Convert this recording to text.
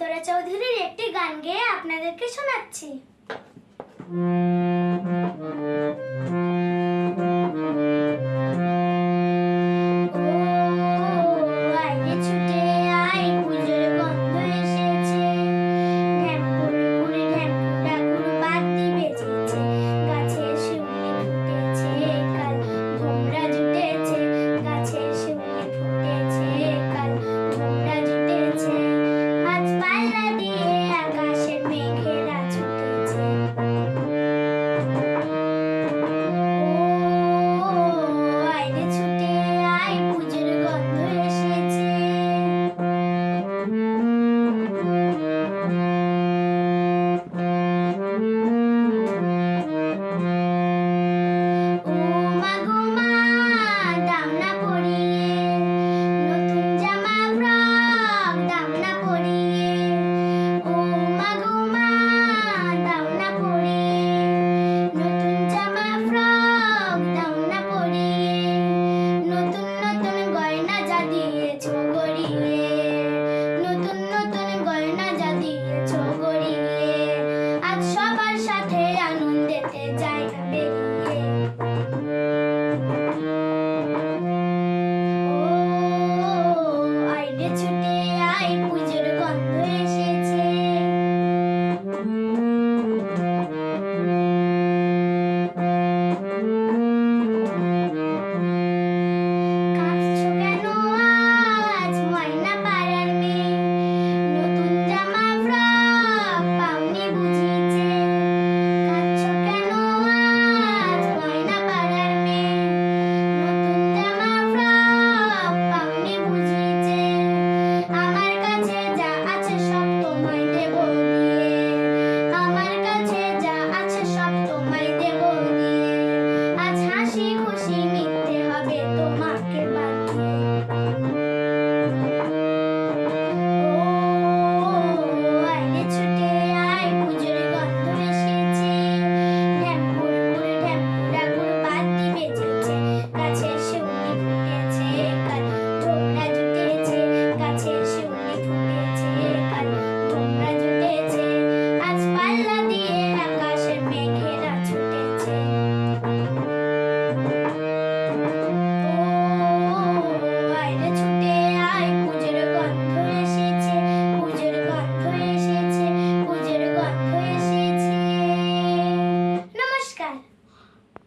অন্তরা চৌধুরীর একটি গান গেয়ে আপনাদেরকে শোনাচ্ছি।